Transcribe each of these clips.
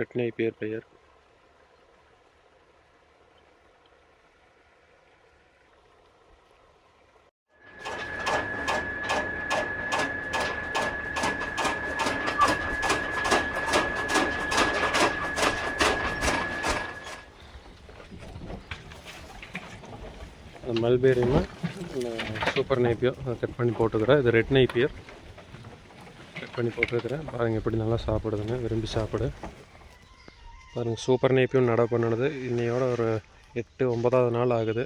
ரெட்னை பேர் பெயர். மல்பேரியுமா சூப்பர் நைப்பியோ கட் பண்ணி போட்டுக்கிறேன். இது ரெட் நைப்பியர் கட் பண்ணி போட்டுருக்கிறேன் பாருங்கள் எப்படி நல்லா சாப்பிடுதுங்க விரும்பி சாப்பிடு. பாருங்கள் சூப்பர் நேப்பியும் நட பண்ணுனது. இன்னையோட ஒரு எட்டு ஒன்பதாவது நாள் ஆகுது.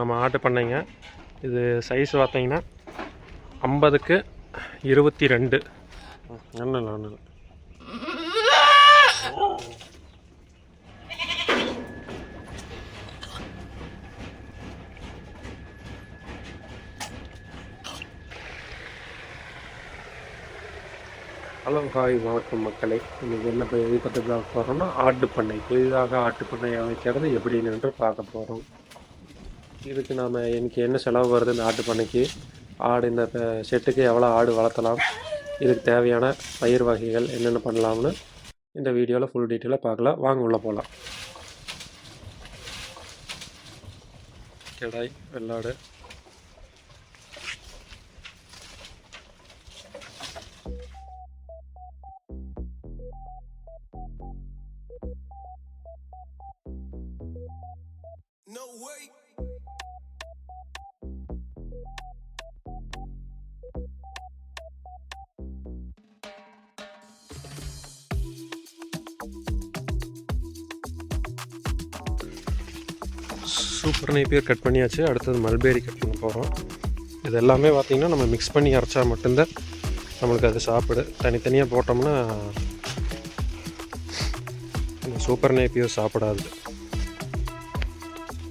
நம்ம ஆட்டு பண்ணைங்க. இது சைஸ் பார்த்தீங்கன்னா ஐம்பதுக்கு இருபத்தி ரெண்டு. ஒன்றும் இல்லை ஒன்றும் இல்லை ஹலோ ஹாய் வணக்கம் மக்களே. இன்றைக்கி என்ன இப்போ எதை பற்றி பார்க்க போகிறோம்னா ஆட்டு பண்ணை புதிதாக ஆட்டு பண்ணை அமைக்கிறது எப்படின்னு என்று பார்க்க போகிறோம் இதுக்கு நாம் எனக்கு என்ன செலவு வருது இந்த ஆட்டு பண்ணைக்கு ஆடு இந்த செட்டுக்கு எவ்வளோ ஆடு வளர்த்தலாம்? இதுக்கு தேவையான பயிர் வகைகள் என்னென்ன பண்ணலாம்னு இந்த வீடியோவில் ஃபுல் டீட்டெயிலாக பார்க்கலாம். வாங்க உள்ளே போகலாம் கிடாய் வெள்ளாடு. சூப்பர் நெய்பியர் கட் பண்ணியாச்சு. அடுத்தது மல்பேரி கட் பண்ண போகிறோம் இது எல்லாமே பார்த்திங்கன்னா நம்ம மிக்ஸ் பண்ணி அரைச்சா மட்டும்தான் நம்மளுக்கு அது சாப்பிடு தனித்தனியாக போட்டோம்னா சூப்பர் நெய்பியர் சாப்பிடாது.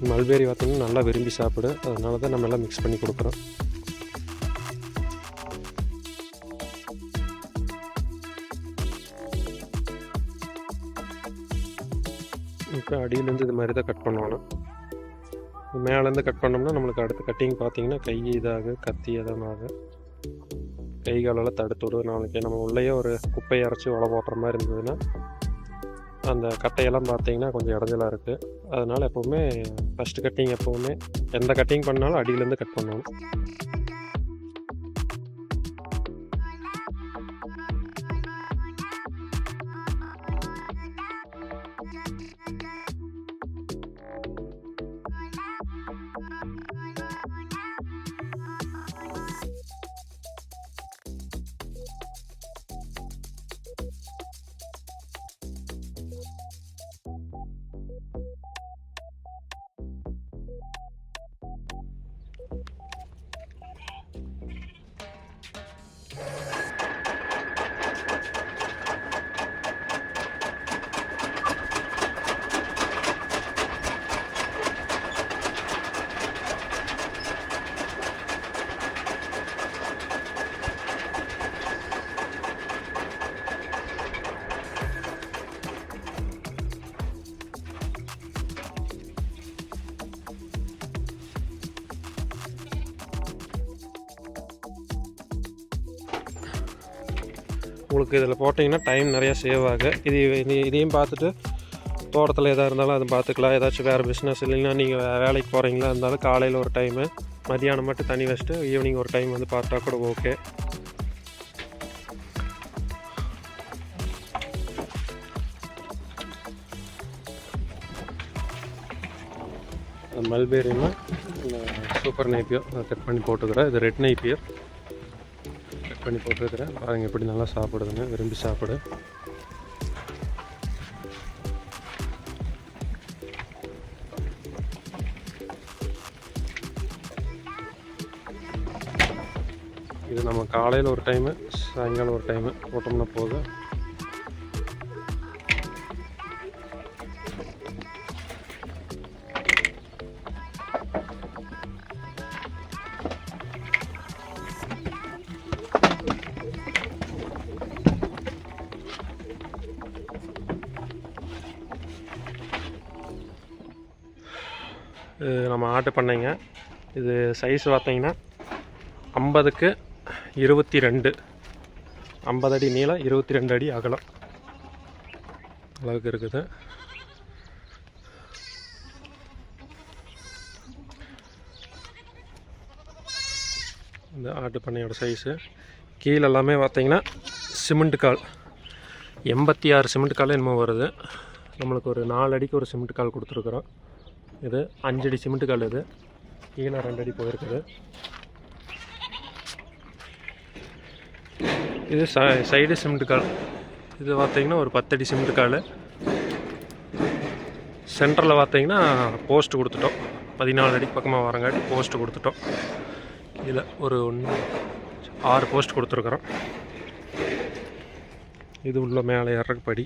மல்பேரி பார்த்திங்கன்னா நல்லா விரும்பி சாப்பிடு. அதனால தான் நம்ம எல்லாம் மிக்ஸ் பண்ணி கொடுக்குறோம். இப்போ அடியிலேருந்து இது மாதிரி தான் கட் பண்ணணும் மேலேருந்து கட் பண்ணோம்னா நம்மளுக்கு அடுத்த கட்டிங் பார்த்தீங்கன்னா கை இதாக கத்தி எதனாக கை காலெல்லாம் தடுத்து விடும் நாளைக்கு. நம்ம உள்ளேயே ஒரு குப்பையை அரைச்சி உழ போடுற மாதிரி இருந்ததுன்னா அந்த கட்டையெல்லாம் பார்த்தீங்கன்னா கொஞ்சம் இடைஞ்சலாக இருக்குது அதனால் எப்போவுமே ஃபஸ்ட்டு கட்டிங் எப்போவுமே எந்த கட்டிங் பண்ணாலும் அடியிலேருந்து கட் பண்ணணும். உங்களுக்கு இதில் போட்டிங்கன்னா டைம் நிறையா சேவ் ஆகு. இது இதையும் பார்த்துட்டு தோட்டத்தில் எதாக இருந்தாலும் அதை பார்த்துக்கலாம். ஏதாச்சும் வேறு பிஸ்னஸ் இல்லைன்னா நீங்கள் வேலைக்கு போகிறீங்களா இருந்தாலும் காலையில் ஒரு டைமு மதியானம் மட்டும் தண்ணி வச்சுட்டு ஈவினிங் ஒரு டைம் வந்து பார்த்தா கூட ஓகே மல்பேரினா சூப்பர் நைப்பியோ கட் பண்ணி போட்டுக்கிறேன். இது ரெட் நைப்பியர் கட் பண்ணி போட்டிருக்கிறேன். பாருங்கள் எப்படி நல்லா சாப்பிடுதுன்னு. விரும்பி சாப்பிடு. இது நம்ம காலையில் ஒரு டைமு சாயங்காலம் ஒரு டைமு போட்டோம்னா போதும். ஆட்டு பண்ணைங்க. இது சைஸ் பார்த்தீங்கன்னா ஐம்பதுக்கு இருபத்தி ரெண்டு ஐம்பது அடி நீளம் இருபத்தி ரெண்டு அடி அகலம். அளவுக்கு இருக்குது. இந்த ஆட்டு பண்ணையோட சைஸு கீழே எல்லாமே பார்த்தீங்கன்னா சிமெண்ட் கால். எண்பத்தி ஆறு சிமெண்ட் கால் என்னமோ வருது. நம்மளுக்கு ஒரு நாலு அடிக்கு ஒரு சிமெண்ட் கால் கொடுத்துருக்குறோம். இது அஞ்சடி சிமெண்ட் கால் இது. கீழே ரெண்டு அடி போயிருக்குது இது ச சைடு சிமெண்ட் கால். இது பார்த்தீங்கன்னா ஒரு பத்தடி சிமெண்ட் கால். சென்டரில் பார்த்தீங்கன்னா போஸ்ட் கொடுத்துட்டோம். பதினாலு அடி பக்கமாக வரங்காட்டி போஸ்ட் கொடுத்துட்டோம். இதில் ஒரு ஒன்று ஆறு போஸ்ட் கொடுத்துருக்குறோம். இது உள்ள மேலே ஏறக்கு படி.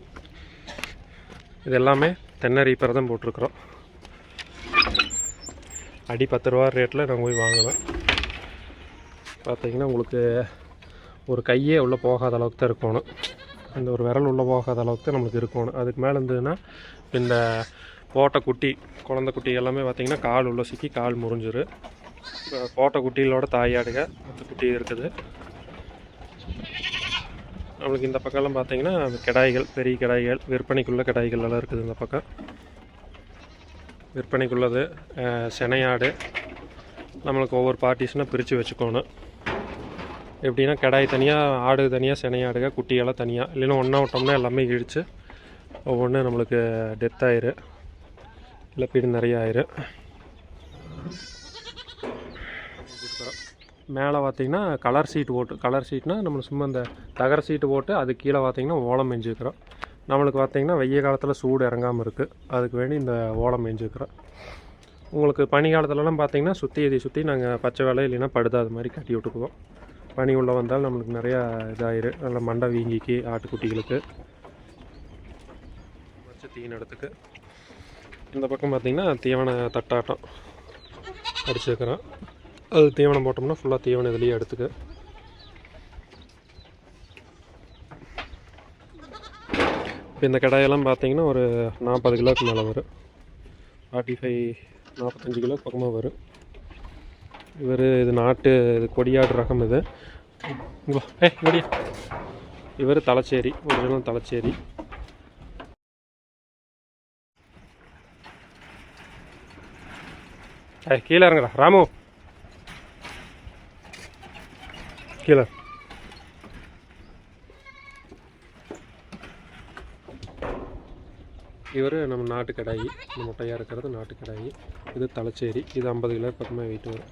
இது எல்லாமே தென்னை தான் போட்டிருக்குறோம். அடி பத்து ரூபா ரேட்டில் நாங்கள் போய் வாங்குவேன். பார்த்தீங்கன்னா உங்களுக்கு ஒரு கையே உள்ளே போகாத அளவுக்கு தான் இருக்கணும். இந்த ஒரு விரல் உள்ளே போகாத அளவுக்கு தான் நம்மளுக்கு இருக்கணும். அதுக்கு மேலே இருந்ததுன்னா இந்த போட்ட குட்டி குழந்தை குட்டி எல்லாமே பார்த்திங்கன்னா கால் உள்ளே சிக்கி கால் முறிஞ்சிரு. இப்போ போட்ட குட்டிகளோட தாயாடுக மற்ற குட்டி இருக்குது. நம்மளுக்கு இந்த பக்கம்லாம் பார்த்திங்கன்னா கிடாய்கள் பெரிய கிடாய்கள் விற்பனைக்குள்ள கிடாய்கள் எல்லாம் இருக்குது இந்த பக்கம். விற்பனைக்குள்ளது. செனையாடு. நம்மளுக்கு ஒவ்வொரு பார்ட்டிஸ்னால் பிரித்து வச்சுக்கணும். எப்படின்னா கிடாய் தனியாக ஆடு தனியாக செனையாடுக குட்டியெல்லாம் தனியாக இல்லைன்னா ஒன்றா விட்டோம்னா எல்லாமே இழித்து ஒவ்வொன்று நம்மளுக்கு டெத் ஆயிரு. இழப்பீடு நிறைய ஆயிரு. மேலே பார்த்தீங்கன்னா கலர் சீட் போட்டு கலர் சீட்னால் நம்ம சும்மா இந்த தகர சீட்டு போட்டு அது கீழே பார்த்திங்கன்னா ஓலம் மேய்ஞ்சிக்கிறோம் நம்மளுக்கு பார்த்தீங்கன்னா வெய்ய காலத்தில் சூடு இறங்காமல் இருக்குது அதுக்கு வேண்டி இந்த ஓலம் மேய்ஞ்சிக்கிறோம் உங்களுக்கு பனி காலத்துலலாம் பார்த்திங்கன்னா சுற்றி இதை சுற்றி நாங்கள் பச்சை வேலை இல்லைன்னா படுதா அது மாதிரி கட்டி விட்டுக்குவோம். பனி உள்ளே வந்தால் நம்மளுக்கு நிறையா இதாயிரு. நல்ல மண்டை வீங்கிக்கு ஆட்டுக்குட்டிகளுக்கு வச்ச தீனிடத்துக்கு இந்த பக்கம் பார்த்திங்கன்னா தீவன தட்டாட்டம் அடிச்சிருக்கிறோம். அது தீவனம் போட்டோம்னா ஃபுல்லாக தீவனம் இதுலேயே எடுத்துக்கு. இப்போ இந்த கடாயெல்லாம் பார்த்தீங்கன்னா ஒரு நாற்பது கிலோக்கு மேலே வரும். ஃபார்ட்டி ஃபைவ் நாற்பத்தஞ்சு கிலோ பக்கமாக வரும். இவர் இது நாட்டு இது கொடியாடு ரகம் இது. ஏ கொடியா இவர் தலைச்சேரி ஒரிஜினல் தலைச்சேரி. ஏ கீழே இறங்குடா. ராமு. கீழே. இவர் நம்ம நாட்டு கடாயி நம்ம முட்டையாக இருக்கிறது நாட்டு கடாயி இது தலைச்சேரி இது ஐம்பது கிலோ பக்கமாக வெயிட் வரும்.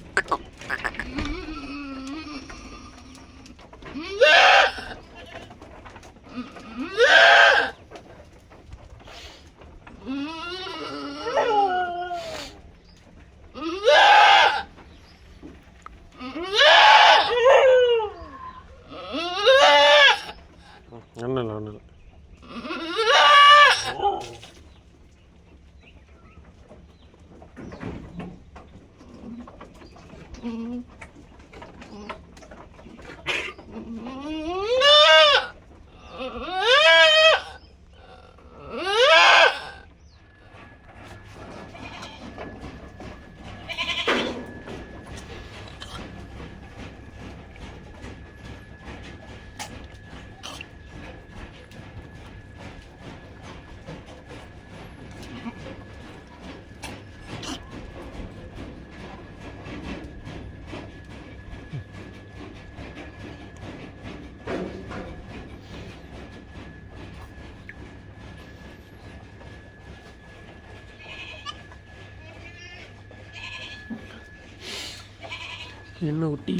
என்ன குட்டி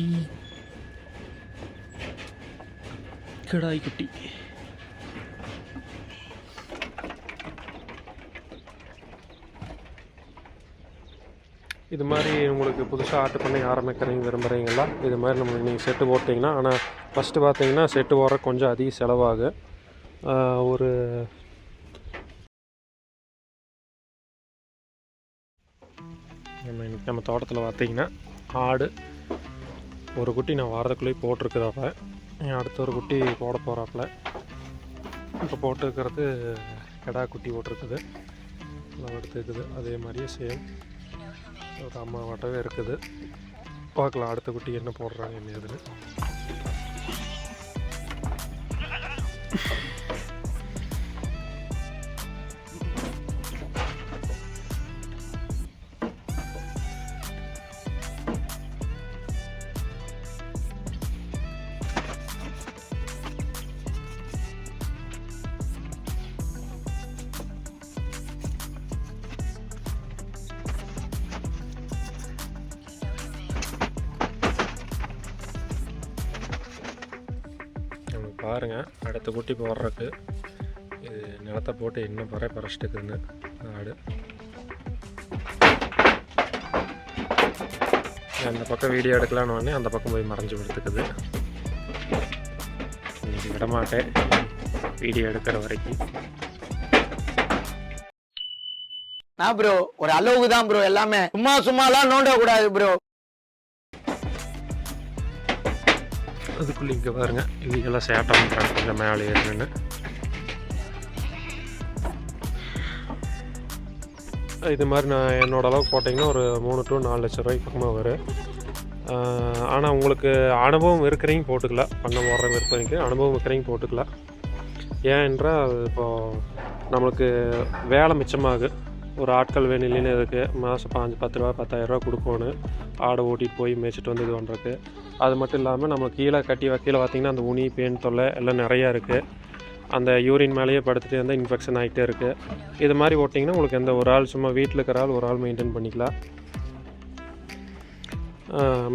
கிடாய் குட்டி இது மாதிரி உங்களுக்கு புதுசாக ஆர்டர் பண்ணி ஆரம்பிக்கிறீங்க விரும்புகிறீங்களா இது மாதிரி நம்ம நீங்கள் செட்டு போட்டிங்கன்னா ஆனால் ஃபஸ்ட்டு பார்த்தீங்கன்னா செட்டு போடுற கொஞ்சம் அதிக செலவாகும் ஒரு நம்ம நம்ம தோட்டத்தில் பார்த்தீங்கன்னா ஆடு ஒரு குட்டி நான் வாரத்துக்குள்ளேயே போட்டிருக்குறாப்புல அடுத்த ஒரு குட்டி போட போகிறாப்புல இப்போ போட்டிருக்கிறது கெடா குட்டி போட்டிருக்குது. நல்லா எடுத்துருக்குது அதே மாதிரியே சேம். ஒரு அம்மா வட்டவே இருக்குது. பார்க்கலாம் அடுத்த குட்டி என்ன போடுறாங்க என்ன ஏதுன்னு அடுத்த குட்டி போடுறதுக்கு இது நிலத்தை போட்டு என்ன பறை பறச்சிட்டு இருக்குதுன்னு ஆடு அந்த பக்கம் வீடியோ எடுக்கலான்னு உடனே அந்த பக்கம் போய் மறைஞ்சு கொடுத்துக்குது இன்னைக்கு விடமாட்டேன். வீடியோ எடுக்கிற வரைக்கும். நான் ப்ரோ ஒரு அளவுக்கு தான் ப்ரோ எல்லாமே. சும்மா சும்மாலாம் நோண்ட கூடாது ப்ரோ அதுக்குள்ளே இங்கே பாருங்க. இதுக்கெல்லாம் சேட்டை பண்ணுறாங்க கொஞ்சம் மேலே ஏறுன்னு இது மாதிரி நான் என்னோட அளவுக்கு போட்டிங்கன்னா ஒரு மூணு டு நாலு லட்ச ரூபாய்க்கு பக்கமாக வரும். ஆனால் உங்களுக்கு அனுபவம் இருக்கிறவங்க போட்டுக்கலாம் பண்ண போடுற விற்பனைக்கு அனுபவம் இருக்கிறவங்க போட்டுக்கலாம் ஏன் என்றால் இப்போது நம்மளுக்கு வேலை மிச்சமாகும் ஒரு ஆட்கள் வேணும் இல்லைன்னு மாதம் பாஞ்சு பத்து ரூபா பத்தாயிரரூபா கொடுக்கணும் ஆடை ஓட்டிகிட்டு போய் மேய்ச்சிட்டு வந்து இது பண்ணுறதுக்கு அது மட்டும் இல்லாமல் நம்ம கீழே கட்டி கீழே பார்த்திங்கன்னா அந்த உனி பேன் தொல்லை எல்லாம் நிறையா இருக்குது அந்த யூரின் மேலேயே படுத்துகிட்டே இருந்தால் இன்ஃபெக்ஷன் ஆகிட்டே இருக்குது இது மாதிரி ஓட்டிங்கன்னா உங்களுக்கு எந்த ஒரு ஆள் சும்மா வீட்டில் இருக்கிற ஆள் ஒரு ஆள் மெயின்டைன் பண்ணிக்கலாம்.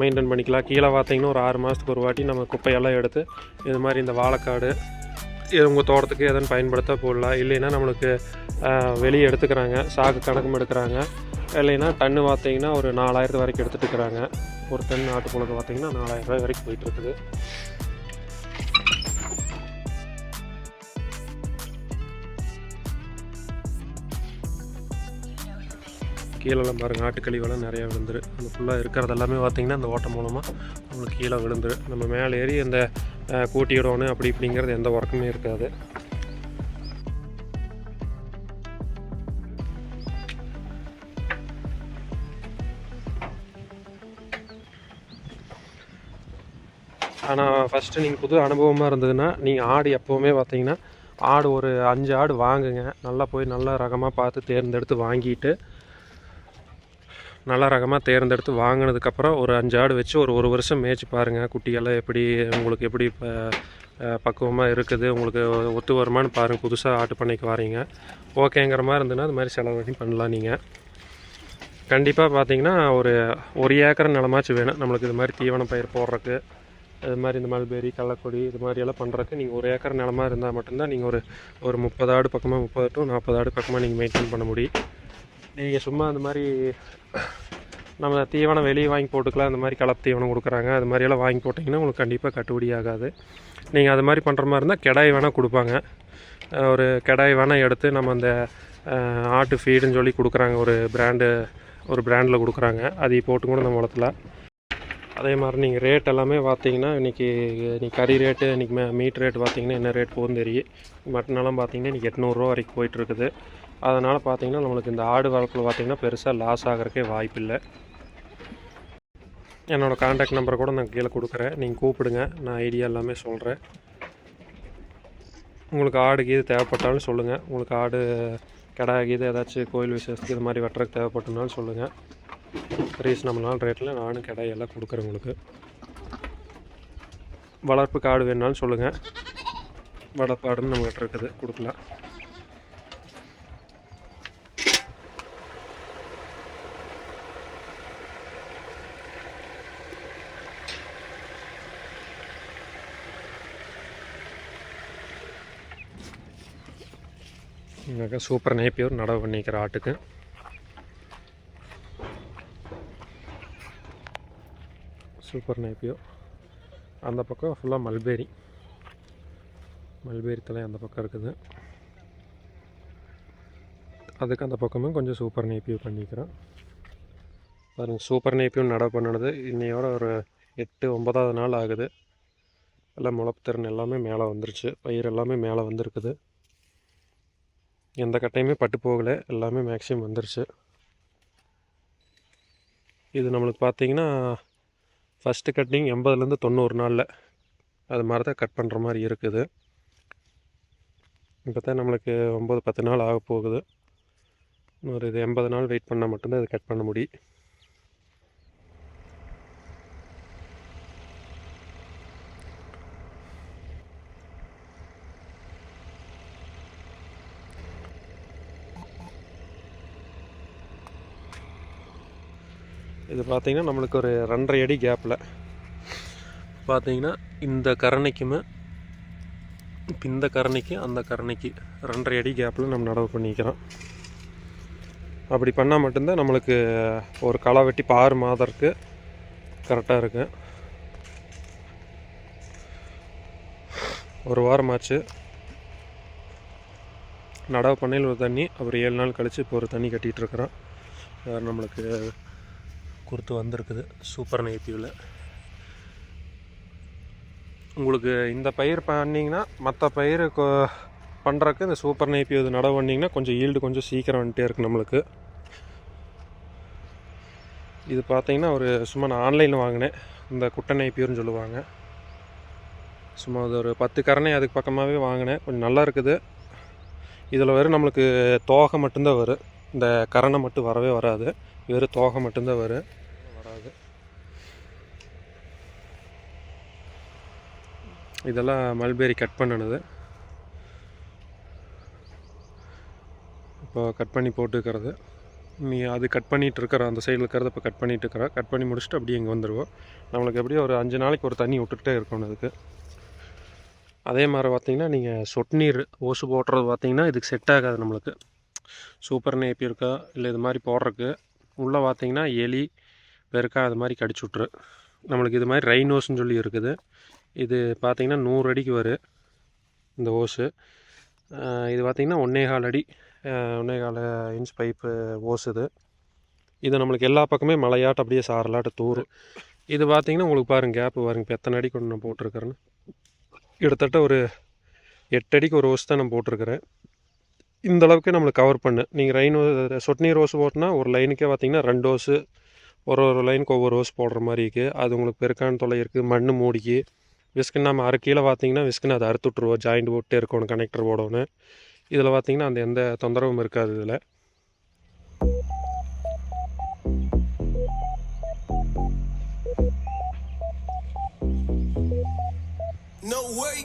மெயின்டைன் பண்ணிக்கலாம். கீழே பார்த்தீங்கன்னா ஒரு ஆறு மாதத்துக்கு ஒரு வாட்டி நம்ம குப்பையெல்லாம் எடுத்து இது மாதிரி இந்த வாழைக்காடு உங்கள் தோட்டத்துக்கு எதன் பயன்படுத்த போடலாம். இல்லைன்னா நம்மளுக்கு வெளியே எடுத்துக்கிறாங்க. சாக்கு கணக்கும் எடுக்கிறாங்க. இல்லைன்னா டன்னு பார்த்தீங்கன்னா ஒரு நாலாயிரத்து வரைக்கும் எடுத்துட்டு இருக்கிறாங்க. ஒரு டன் ஆட்டு பார்த்தீங்கன்னா நாலாயிரம் ரூபாய் வரைக்கும் போயிட்டுருக்குது கீழெல்லாம் பாருங்கள் ஆட்டுக்கழிவெல்லாம் நிறையா விழுந்துரு. அந்த ஃபுல்லாக இருக்கிறது எல்லாமே பார்த்தீங்கன்னா அந்த ஓட்டம் மூலமாக உங்களுக்கு கீழே விழுந்துரு. நம்ம மேலே ஏறி அந்த அஹ், கூட்டி விடணும் அப்படி இப்படிங்கிறது எந்த ஒர்க்குமே இருக்காது. ஆனால் ஃபஸ்ட்டு நீங்கள் புது அனுபவமாக இருந்ததுன்னா நீங்கள் ஆடு எப்போவுமே பார்த்தீங்கன்னா ஆடு ஒரு அஞ்சு ஆடு வாங்குங்க. நல்லா போய் நல்ல ரகமாக பார்த்து தேர்ந்தெடுத்து வாங்கிட்டு நல்ல ரகமாக தேர்ந்தெடுத்து வாங்கினதுக்கப்புறம் ஒரு அஞ்சு ஆடு வச்சு ஒரு ஒரு வருஷம் மேய்ச்சி பாருங்கள் குட்டியெல்லாம் எப்படி உங்களுக்கு எப்படி இப்போ பக்குவமாக இருக்குது உங்களுக்கு ஒத்து வருமானு பாருங்கள் புதுசாக ஆட்டு பண்ணைக்கு வாரீங்க. ஓகேங்கிற மாதிரி இருந்ததுன்னா அது மாதிரி செலவு பண்ணலாம் நீங்கள் கண்டிப்பாக பார்த்தீங்கன்னா ஒரு ஒரு ஏக்கர் நிலமாச்சும் வேணும். நம்மளுக்கு இது மாதிரி தீவன பயிர் போடுறக்கு இது மாதிரி இந்த மல்பெரி கள்ளக்கொடி இது மாதிரி எல்லாம் பண்ணுறக்கு நீங்கள் ஒரு ஏக்கர் நிலமா இருந்தால் மட்டும்தான் நீங்கள் ஒரு ஒரு முப்பது ஆடு பக்கமாக முப்பது டு நாற்பது ஆடு பக்கமாக நீங்கள் மெயின்டைன் பண்ண முடியும். நீங்கள் சும்மா அந்த மாதிரி நம்ம தீவனம் வெளியே வாங்கி போட்டுக்கலாம் அந்த மாதிரி கலப்பு தீவனம் கொடுக்குறாங்க அது மாதிரியெல்லாம் வாங்கி போட்டிங்கன்னா உங்களுக்கு கண்டிப்பாக கட்டுப்படி ஆகாது. நீங்கள் அது மாதிரி பண்ணுற மாதிரி இருந்தால் கிடாய் வேணால் கொடுப்பாங்க. ஒரு கிடாய் வேணால் எடுத்து நம்ம அந்த ஆட்டு ஃபீடுன்னு சொல்லி கொடுக்குறாங்க ஒரு பிராண்டு ஒரு பிராண்டில் கொடுக்குறாங்க. அதை போட்டு கூட நம்ம வளர்த்தலாம். அதே மாதிரி நீங்கள் ரேட் எல்லாமே பார்த்தீங்கன்னா இன்றைக்கி இன்னைக்கு கறி ரேட்டு இன்றைக்கி மீட் ரேட் பார்த்தீங்கன்னா என்ன ரேட் போகும் தெரியும். மட்டனெல்லாம் பார்த்தீங்கன்னா இன்றைக்கி எட்நூறுரூவா வரைக்கும் போயிட்டுருக்குது அதனால் பார்த்தீங்கன்னா நம்மளுக்கு இந்த ஆடு வளர்ப்பில் பார்த்தீங்கன்னா பெருசாக லாஸ் ஆகிறக்கே வாய்ப்பில்லை. என்னோடய காண்டாக்ட் நம்பர் கூட நான் கீழே கொடுக்குறேன். நீங்கள் கூப்பிடுங்க நான் ஐடியா எல்லாமே சொல்கிறேன் உங்களுக்கு ஆடு கீது தேவைப்பட்டாலும் சொல்லுங்கள் உங்களுக்கு ஆடு கடா கீது ஏதாச்சும் கோயில் விசேஷத்துக்கு இது மாதிரி வெட்டுறதுக்கு தேவைப்பட்டனாலும் சொல்லுங்கள் ரீசனபிளான ரேட்டில் நானும் கடை எல்லாம் கொடுக்குறேன் உங்களுக்கு. வளர்ப்பு காடு வேணுனாலும் சொல்லுங்கள் வளர்ப்பாடுன்னு நம்ம நம்மகிட்ட இருக்குது கொடுக்கலாம். இங்கே சூப்பர் நேப்பியூர் நடவு பண்ணிக்கிற ஆட்டுக்கு. சூப்பர் நேப்பியூர் அந்த பக்கம் ஃபுல்லாக மல்பேரி மல்பேரி தலை அந்த பக்கம் இருக்குது. அதுக்கு அந்த பக்கமும் கொஞ்சம் சூப்பர் நேப்பியூ பண்ணிக்கிறேன். பாருங்கள் சூப்பர் நேப்பியூ நடவு பண்ணினது இன்னையோட ஒரு எட்டு ஒன்பதாவது நாள் ஆகுது. எல்லாம் முளப்பு திறன் எல்லாமே மேலே வந்துருச்சு. பயிர் எல்லாமே மேலே வந்திருக்குது. எந்த கட்டையுமே பட்டு போகலை. எல்லாமே மேக்ஸிமம் வந்துருச்சு. இது நம்மளுக்கு பார்த்தீங்கன்னா ஃபஸ்ட்டு கட்டிங் எண்பதுலேருந்து தொண்ணூறு நாளில். அது மாதிரி தான் கட் பண்ணுற மாதிரி இருக்குது. இப்போ தான் நம்மளுக்கு ஒம்பது பத்து நாள் ஆக போகுது இன்னொரு இது எண்பது நாள் வெயிட் பண்ணால் மட்டும்தான் இது கட் பண்ண முடியும். இது பார்த்தீங்கன்னா நம்மளுக்கு ஒரு ரெண்டரை அடி கேப்பில் பார்த்தீங்கன்னா இந்த கரணைக்குமே இப்போ இந்த கரணைக்கு அந்த கரணைக்கு ரெண்டரை அடி கேப்பில் நம்ம நடவு பண்ணிக்கிறோம். அப்படி பண்ணால் மட்டும்தான் நம்மளுக்கு ஒரு களை வெட்டி இப்போ ஆறு மாதருக்கு கரெக்டாக இருக்கும். ஒரு வாரமாச்சு நடவு பண்ணையில் ஒரு தண்ணி அப்புறம் ஏழு நாள் கழித்து இப்போ ஒரு தண்ணி கட்டிகிட்டு இருக்கிறோம். நம்மளுக்கு குறுத்து வந்திருக்குது. சூப்பர் நெய்த்தியில் உங்களுக்கு இந்த பயிர் பண்ணிங்கன்னா மற்ற பயிர் பண்ணுறக்கு இந்த சூப்பர் நெய்ப்பி இது நடவு பண்ணிங்கன்னா கொஞ்சம் ஈல்டு கொஞ்சம் சீக்கிரம் வந்துட்டே இருக்குது நம்மளுக்கு. இது பார்த்தீங்கன்னா ஒரு சும்மா நான் ஆன்லைனில் வாங்கினேன். இந்த குட்டை நெய்ப்பியூர்னு சொல்லுவாங்க. சும்மா அது ஒரு பத்து கரணை அதுக்கு பக்கமாகவே வாங்கினேன். கொஞ்சம் நல்லா இருக்குது. இதில் வரும் நம்மளுக்கு தோகை மட்டும்தான் வரும். இந்த கரணை மட்டும் வரவே வராது. வெறும் தோகை மட்டும்தான் வரும் வராது. இதெல்லாம் மல்பெரி கட் பண்ணினது. இப்போ கட் பண்ணி போட்டுக்கிறது. நீ அது கட் பண்ணிட்டு இருக்கிற அந்த சைடில் இருக்கிறத இப்போ கட் பண்ணிட்டு இருக்கிற கட் பண்ணி முடிச்சுட்டு அப்படியே இங்கே வந்துடுவோம் நம்மளுக்கு எப்படியும் ஒரு அஞ்சு நாளைக்கு ஒரு தண்ணி விட்டுக்கிட்டே இருக்கணும் அதுக்கு அதே மாதிரி பார்த்தீங்கன்னா நீங்கள் சொட்டு நீர் ஓசு போடுறது பார்த்தீங்கன்னா இதுக்கு செட் ஆகாது நம்மளுக்கு. சூப்பர் நேப்பி இருக்கா? இல்லை இது மாதிரி போடுறக்கு உள்ளே பார்த்தீங்கன்னா எலி பெருக்கா அது மாதிரி கடிச்சு விட்ரு நம்மளுக்கு இது மாதிரி ரைனோஸ்னு சொல்லி இருக்குது. இது பார்த்தீங்கன்னா நூறு அடிக்கு வரும் இந்த ஓஸு இது பார்த்திங்கன்னா ஒன்றே கால் அடி ஒன்றே கால் இன்ச் பைப்பு ஓஸ் இது. இது நம்மளுக்கு எல்லா பக்கமே மலையாட்டம் அப்படியே சாரலாட்ட தூரும் இது பார்த்திங்கன்னா உங்களுக்கு பாருங்கள் கேப்பு பாருங்கள் இப்போ எத்தனை அடி கொண்டு நான் போட்டிருக்கிறேன்னு. கிட்டத்தட்ட ஒரு எட்டு அடிக்கு ஒரு ஓஸ் தான் நான் போட்டிருக்கிறேன். இந்த அளவுக்கு நம்மளுக்கு கவர் பண்ணு. நீங்கள் ரெயின் சொட் நீர் ரோஸ் போட்டினா ஒரு லைனுக்கே பார்த்தீங்கன்னா ரெண்டு ரோஸு ஒரு ஒரு லைனுக்கு ஒவ்வொரு ரோஸ் போடுற மாதிரி இருக்குது அது உங்களுக்கு பெருக்கான தொலை இருக்குது மண் மூடிக்கு. விஸ்குன்னு நம்ம அரை கீழே பார்த்தீங்கன்னா விஸ்குன்னு அதை அறுத்து விட்ருவோம் ஜாயிண்ட் போட்டு இருக்கணும் கனெக்டர் போடணும் இதில் பார்த்தீங்கன்னா அந்த எந்த தொந்தரவும் இருக்காது இதில். No way.